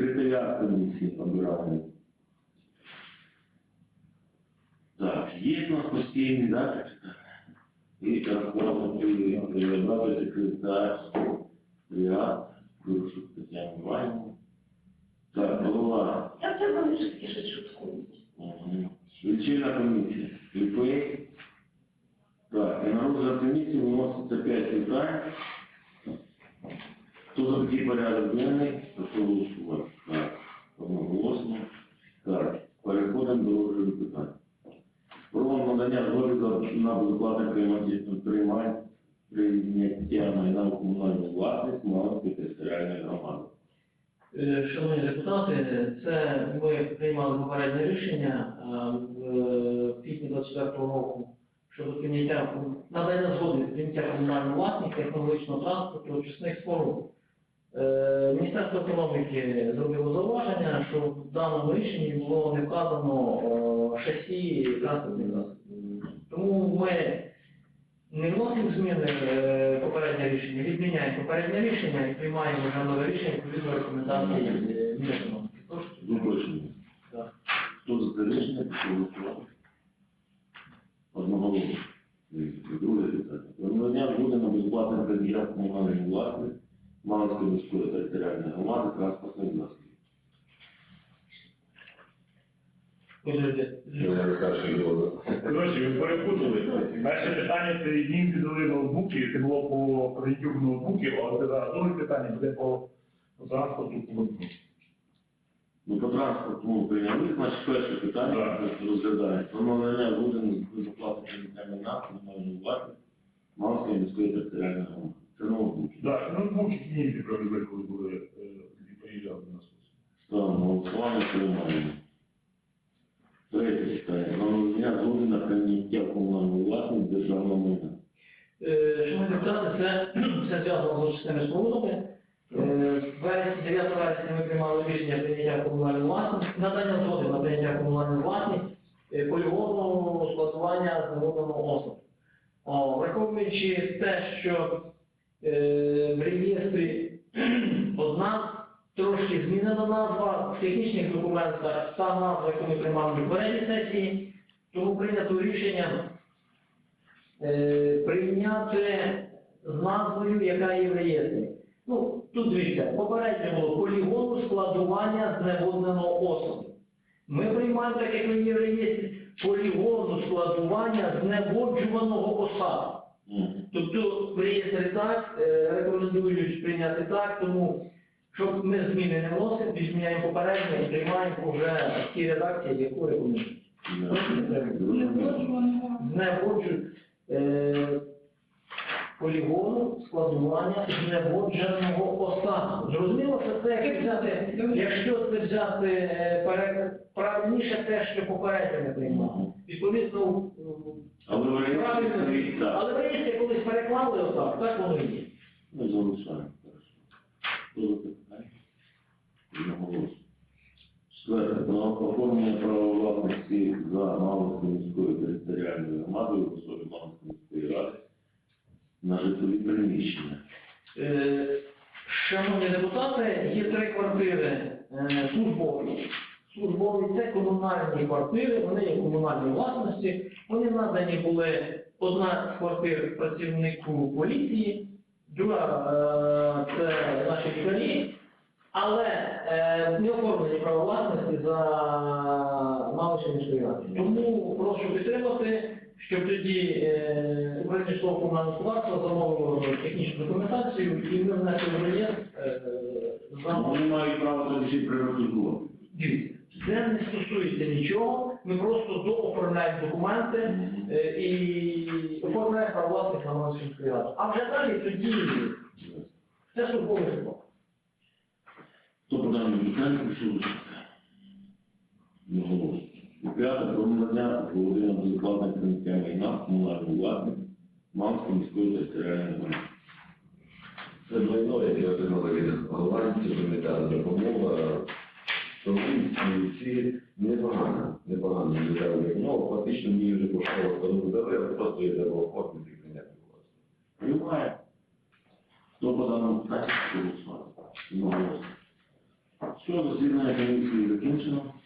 Секретаріат комісії обираємо. Так, є у нас постійний, да? І розповідати обрати секретар, секретаріат, Куршук Тетяна Іванівна. Так, голова. Я це вони ж такі щось шуткують. Мгм. Лічильна комісія. ЛП. Так, і на розгляд комісії виноситься 5 питань. Хто за такий порядок денний, прошу голосувати. Надання згоди на безоплатне приймань прийняття майна у комунальну власність Малинської територіальної громади. Е, Шановні депутати, це ми приймали попереднє рішення е, в квітні 24 року щодо прийняття надання згоди прийняття комунальної власність технологічного транспорту очисних споруд. Е, Міністерство економіки зробило зауваження, що в даному рішенні було не вказано шасі транспортних засобів. Ми не вносимо зміни е, попереднє рішення, відміняємо попереднє рішення і приймаємо вже нове рішення відповідно рекомендації е. Тож. Так. Хто за це рішення, прошу голосувати. Одноголосно. Друге питання. Надання згоди на безплатне прийняття комунальної власності Малинської міської територіальної громади транспортних засобів. Коротше, ви перепутали. Перше питання це їм піддали ноутбуки, це було по прийняттю ноутбуків, а це зараз друге питання буде по по транспорту ноутбуку. Ну, по транспорту ми прийняли, значить перше питання Так. Про надання згоди на безплатне прийняття майна комунальної власності Малинської міської територіальної громади. Це ноутбуки. Так, ноутбуки привезли, коли були, приїжджали до нас. На голосування, приймаємо. Третє питання. Про надання згоди на прийняття в комунальну власність державного майна. Е, Шановні депутати, це все зв'язано з очисними спорудами. Е, в 9 вересня ми приймали рішення прийняття комунальної власності, надання згоди на прийняття комунальної власності е, полігону складування зневодного осаду. О, Враховуючи те, що е, в реєстрі одна трошки змінена назва, в технічних документах та назва, яку ми приймали на попередній сесії, тому прийнято рішення е, прийняти з назвою, яка є в реєстрі. Ну, тут дивіться, попередньо було полігону складування зневодненого осаду. Ми приймаємо, так як він є в реєстрі, полігону складування зневоджуваного осаду. Тобто в реєстрі так, е, рекомендують прийняти так, тому щоб ми зміни не вносимо, відміняємо попередньо і приймаємо вже в тій редакції, яку рекомендують. Зневоджу е, полігону складування зневодженого осаду. Зрозуміло, що це як взяти, якщо це взяти е, правильніше те, що попередньо не приймали. Відповідно, Але в реєстрі правильно, стоїть так. але в реєстрі колись переклали отак, так воно і є. Ми залишаємо. Це питання? Одноголосно. Четверте. Про оформлення права власності за Малинською міською територіальною громадою в особі міської ради на житлові приміщення. Е, Шановні депутати, є три квартири е, службові. Службові це комунальні квартири, вони є комунальної власності. Вони надані були одна з квартир працівнику поліції, друга е, це наші лікарі, але е, не оформлені право власності за міської ради. Тому прошу підтримати, щоб тоді е, житлового комунального господарства замовило технічну документацію і ми внесли в реєстр е, Вони мають право тоді всі приватизувати. Дивіться, це не стосується нічого, ми просто дооформляємо документи е, і оформляємо право власних на Малишинської ради. А вже далі тоді це службове житло. Хто по даному питанню прошу виступити? Одноголосно. І п'яте. Про надання згоди на безоплатне прийняття майна в комунальну власність Малинської міської територіальної громади. Це майно, яке отримали від голландців, гуманітарна допомога. Тому ці непогано, непогано гуманітарна допомога. Фактично мені вже коштувало коли дали, а просто я треба оформити і прийняти власне. Приймає. Хто по даному питанню прошу голосувати? 说的是那边的一个东乡。